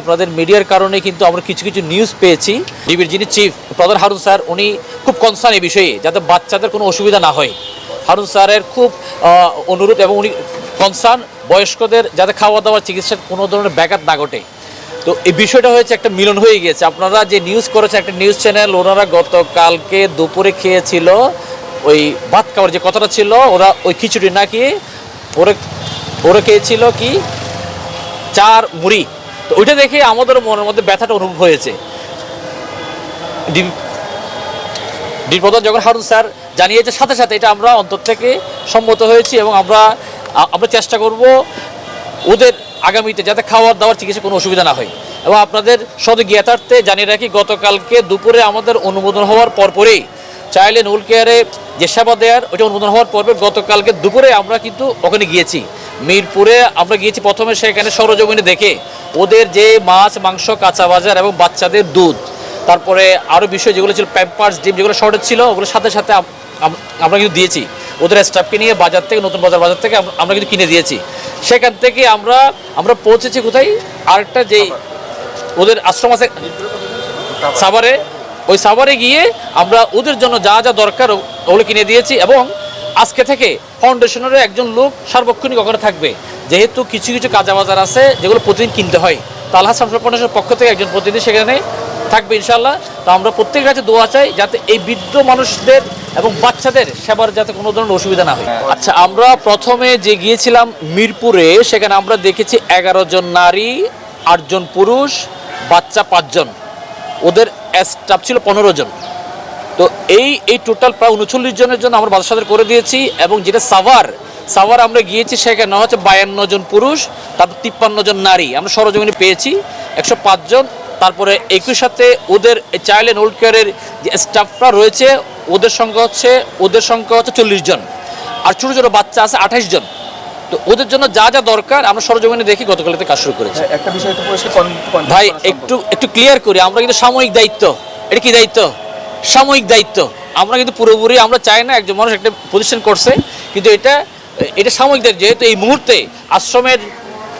আপনাদের মিডিয়ার কারণে কিন্তু আমরা কিছু কিছু নিউজ পেয়েছি। ডিবির যিনি চিফ প্রধান হারুন স্যার, উনি খুব কনসার্ন এই বিষয়ে, যাতে বাচ্চাদের কোনো অসুবিধা না হয়। হারুন স্যারের খুব অনুরোধ এবং উনি কনসার্ন বয়স্কদের যাতে খাওয়া দাওয়ার চিকিৎসার কোনো ধরনের ব্যাঘাত না ঘটে। তো এই বিষয়টা হয়েছে একটা মিলন হয়ে গিয়েছে। আপনারা যে নিউজ করেছেন, একটা নিউজ চ্যানেল ওনারা গতকালকে দুপুরে খেয়েছিল ওই ভাত খাওয়ার যে কথাটা ছিল, ওরা ওই খিচুড়ি নাকি ওরা ওরা খেয়েছিল কি? চার মুড়ি। তো ওইটা দেখে আমাদের মনের মধ্যে ব্যথাটা অনুভব হয়েছে। ডি- ডি প্রধান যখন হারুন স্যার জানিয়েছে, সাথে সাথে এটা আমরা অন্তর থেকে সম্মত হয়েছি এবং আমরা আমরা চেষ্টা করব ওদের আগামীতে যাতে খাওয়ার দাওয়ার চিকিৎসা কোনো অসুবিধা না হয়। এবং আপনাদের সদ জ্ঞাতার্থে জানিয়ে রাখি, গতকালকে দুপুরে আমাদের অনুমোদন হওয়ার পরপরেই চাইলে নুল কেয়ারে যে সেবা দেওয়ার ওইটা অনুমোদন হওয়ার পরপর গতকালকে দুপুরে আমরা কিন্তু ওখানে গিয়েছি। মিরপুরে আমরা গিয়েছি প্রথমে সেখানে সরজমিনে দেখে ওদের যে মাছ, মাংস, কাঁচা বাজার এবং বাচ্চাদের দুধ। তারপরে আরও বিষয় যেগুলো ছিল প্যাম্পার্স ডিম যেগুলো শর্টেজ ছিল, ওগুলোর সাথে সাথে আম- আম- আমরা কিন্তু দিয়েছি। ওদের স্টাফকে নিয়ে বাজার থেকে, নতুন বাজার বাজার থেকে আমরা কিন্তু কিনে দিয়েছি। সেখান থেকে আমরা আমরা পৌঁছেছি কোথায়? আরেকটা যেই ওদের আশ্রম আছে, সাভারে। ওই সাভারে গিয়ে আমরা ওদের জন্য যা যা দরকার ওগুলো কিনে দিয়েছি এবং আজকে থেকে ফাউন্ডেশনের একজন লোক সার্বক্ষণিক ওখানে থাকবে। যেহেতু কিছু কিছু কাজা বাজার আছে যেগুলো প্রতিদিন কিনতে হয়। তো আল্লাহ সামসুল ফাউন্ডেশনের পক্ষ থেকে একজন প্রতিনিধি সেখানে থাকবে ইনশাল্লাহ তো আমরা প্রত্যেকের কাছে দোয়া চাই যাতে এই বৃদ্ধ মানুষদের এবং বাচ্চাদের সেবার যাতে কোনো ধরনের অসুবিধা না হয়। আচ্ছা আমরা প্রথমে যে গিয়েছিলাম মিরপুরে, সেখানে আমরা দেখেছি এগারো জন নারী, আটজন পুরুষ, বাচ্চা পাঁচজন। ওদের স্টাফ ছিল পনেরো জন। তো এই এই টোটাল প্রায় উনচল্লিশ জনের জন্য আমরা সাথে করে দিয়েছি এবং যেটা সাভার সাভার আমরা গিয়েছি সেখানে হচ্ছে বায়ান্ন জন পুরুষ তারপর তিপ্পান্ন জন নারী। আমরা সরজমিনে পেয়েছি একশো পাঁচ জন। তারপরে একই সাথে ওদের চাইল্ড অ্যান্ড ওল্ড কেয়ারের যে স্টাফরা রয়েছে ওদের সংখ্যা হচ্ছে ওদের সংখ্যা হচ্ছে চল্লিশ জন। আর ছোটো ছোটো বাচ্চা আছে আঠাশ জন। তো ওদের জন্য যা যা দরকার আমরা সরজমিনে দেখি গতকালতে কাজ শুরু করেছি। কন- ভাই একটু একটু ক্লিয়ার করি আমরা কিন্তু সাময়িক দায়িত্ব। এটা কি দায়িত্ব? সাময়িক দায়িত্ব। আমরা কিন্তু পুরোপুরি, আমরা চাই না একজন মানুষ একটা প্রতিষ্ঠান করছে, কিন্তু এটা এটা সাময়িক দায়িত্ব। যেহেতু এই মুহূর্তে আশ্রমের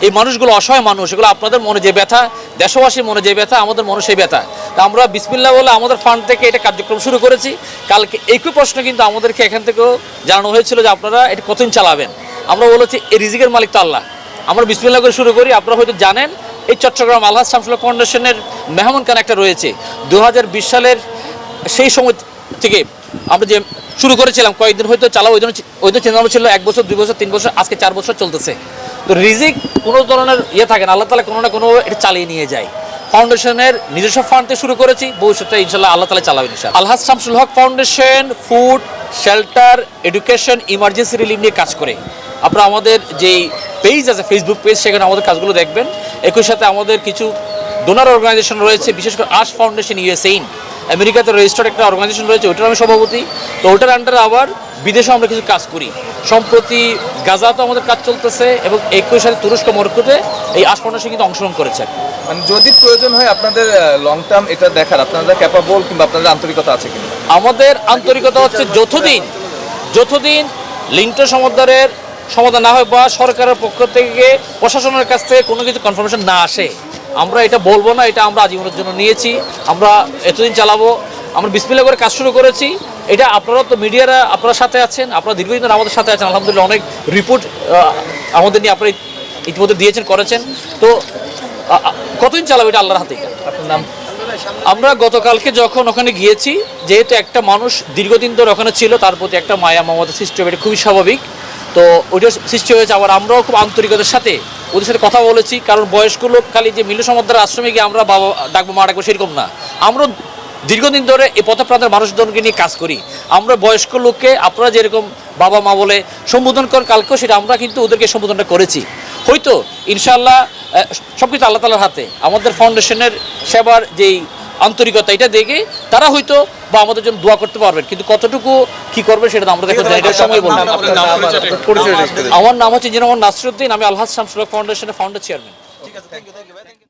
এই মানুষগুলো অসহায় মানুষ, এগুলো আপনাদের মনে যে ব্যথা, দেশবাসীর মনে যে ব্যথা, আমাদের মনে সেই ব্যথা। তা আমরা বিসমিল্লা বলে আমাদের ফান্ড থেকে এটা কার্যক্রম শুরু করেছি। কালকে একই প্রশ্ন কিন্তু আমাদেরকে এখান থেকেও জানানো হয়েছিল যে আপনারা এটা কতদিন চালাবেন। আমরা বলেছি এই রিজিকের মালিক তো আল্লাহ। আমরা বিসমিল্লা করে শুরু করি, আপনারা হয়তো জানেন, এই চট্টগ্রাম আল্লাহ শামসুল্লাহ ফাউন্ডেশনের মেহমান খান একটা রয়েছে। দু হাজার বিশ সালের সেই সময় থেকে আমরা যে শুরু করেছিলাম, কয়েকদিন হয়তো চালাও, ওই জন্য ওই জন্য চিন্তা ছিল এক বছর, দুই বছর, তিন বছর, আজকে চার বছর চলতেছে। তো রিজিক কোনো ধরনের ইয়ে থাকে না, আল্লাহ তালা কোনো না কোনো এটা চালিয়ে নিয়ে যায়। ফাউন্ডেশনের নিজস্ব ফান্ড থেকে শুরু করেছি, ভবিষ্যতে ইনশাল্লাহ আল্লাহ তালা চালাবেন ইনশাল্লাহ Alhaj Shamsul Haque foundation food shelter education emergency relief নিয়ে কাজ করে। আপনারা আমাদের যেই পেজ আছে ফেসবুক পেজ সেখানে আমাদের কাজগুলো দেখবেন। একই সাথে আমাদের কিছু ডোনার অর্গানাইজেশন রয়েছে, বিশেষ করে আশ ফাউন্ডেশন ইউএসএইন আমেরিকাতে রেজিস্টার্ড একটা অর্গানাইজেশন রয়েছে ওইটার আমি সভাপতি। তো ওটার আন্ডারে আবার বিদেশে আমরা কিছু কাজ করি। সম্প্রতি গাজাতে আমাদের কাজ চলতেছে এবং একই সাথে তুরস্ক মরক্কোতে এই আশ কিন্তু অংশগ্রহণ করেছে। মানে যদি প্রয়োজন হয় আপনাদের লং টার্ম এটা দেখার আপনাদের ক্যাপাবল কিংবা আপনাদের আন্তরিকতা আছে কিনা? আমাদের আন্তরিকতা হচ্ছে যতদিন যতদিন লিঙ্কটা সমাধানের সমাধান না হয় বা সরকারের পক্ষ থেকে প্রশাসনের কাছ থেকে কোনো কিছু কনফার্মেশন না আসে। আমরা এটা বলব না, এটা আমরা আজীবনের জন্য নিয়েছি। আমরা এতদিন চালাবো, আমরা বিসমিল্লা করে কাজ শুরু করেছি। এটা আপনারা তো মিডিয়ারা আপনার সাথে আছেন, আপনারা দীর্ঘদিন আমাদের সাথে আছেন, আলহামদুলিল্লাহ অনেক রিপোর্ট আমাদের নিয়ে আপনারা ইতিমধ্যে দিয়েছেন, করেছেন। তো কতদিন চালাবো এটা আল্লাহর হাতে? আপনার নাম? আমরা গতকালকে যখন ওখানে গিয়েছি, যেহেতু একটা মানুষ দীর্ঘদিন ধরে ওখানে ছিল, তার প্রতি একটা মায়া মমতা সৃষ্টি হবে, এটা খুবই স্বাভাবিক। তো ওইটা সৃষ্টি হয়েছে আবার আমরাও খুব আন্তরিকতার সাথে। ওদের সাথে কথা বলেছি, কারণ বয়স্ক লোক খালি যে মিলু সমাদ্দার আশ্রমে গিয়ে আমরা বাবা ডাকবো, মা ডাকবো সেরকম না। আমরা দীর্ঘদিন ধরে এই পথপ্রান্তের মানুষজনকে নিয়ে কাজ করি। আমরা বয়স্ক লোককে, আপনারা যেরকম বাবা মা বলে সম্বোধন করেন কালকেও সেটা আমরা কিন্তু ওদেরকে সম্বোধনটা করেছি। হয়তো ইনশাল্লাহ সব কিছু আল্লাহ তালার হাতে। আমাদের ফাউন্ডেশনের সেবার যেই আন্তরিকতা এটা দেখে তারা হয়তো বা আমাদের জন্য দোয়া করতে পারবেন। কিন্তু কতটুকু কি করবে সেটা আমরা দেখতে জানি এটা সময় বলব। আমার নাম হচ্ছে ইঞ্জিনিয়ার নাসিরুদ্দিন আমি আলহাজ শামসুল্লাহ ফাউন্ডেশনের ফাউন্ডার চেয়ারম্যান ঠিক আছে থ্যাংক ইউ